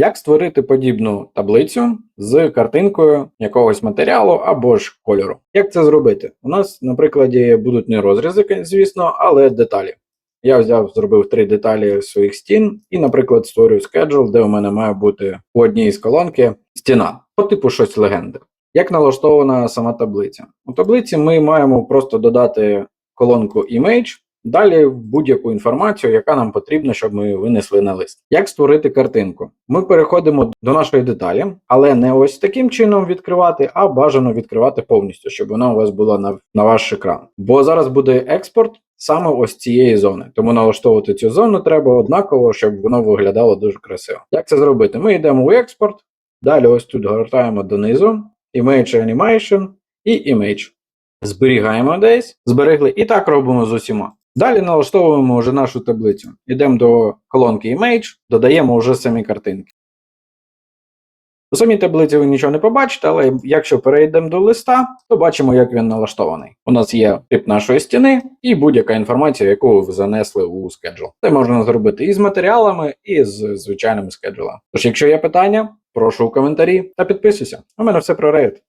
Як створити подібну таблицю з картинкою якогось матеріалу або ж кольору? Як це зробити? У нас на прикладі будуть не розрізи, звісно, але деталі. Я взяв, зробив три деталі своїх стін і, наприклад, створюю schedule, де у мене має бути у одній з колонки стіна, по типу щось легенди. Як налаштована сама таблиця? У таблиці ми маємо просто додати колонку image, далі будь-яку інформацію, яка нам потрібна, щоб ми винесли на лист. Як створити картинку? Ми переходимо до нашої деталі, але не ось таким чином відкривати, а бажано відкривати повністю, щоб вона у вас була на, на ваш екран. Бо зараз буде експорт саме ось цієї зони. Тому налаштовувати цю зону треба однаково, щоб воно виглядало дуже красиво. Як це зробити? Ми йдемо у експорт, далі ось тут гортаємо донизу, Image Animation і Image. Зберігаємо десь, зберегли і так робимо з усіма. Далі налаштовуємо вже нашу таблицю. Йдемо до колонки Image, додаємо вже самі картинки. У самій таблиці ви нічого не побачите, але якщо перейдемо до листа, то бачимо, як він налаштований. У нас є тип нашої стіни і будь-яка інформація, яку ви занесли у schedule. Це можна зробити і з матеріалами, і з звичайними schedule. Тож, якщо є питання, прошу у коментарі та підписуйся. У мене все про Revit.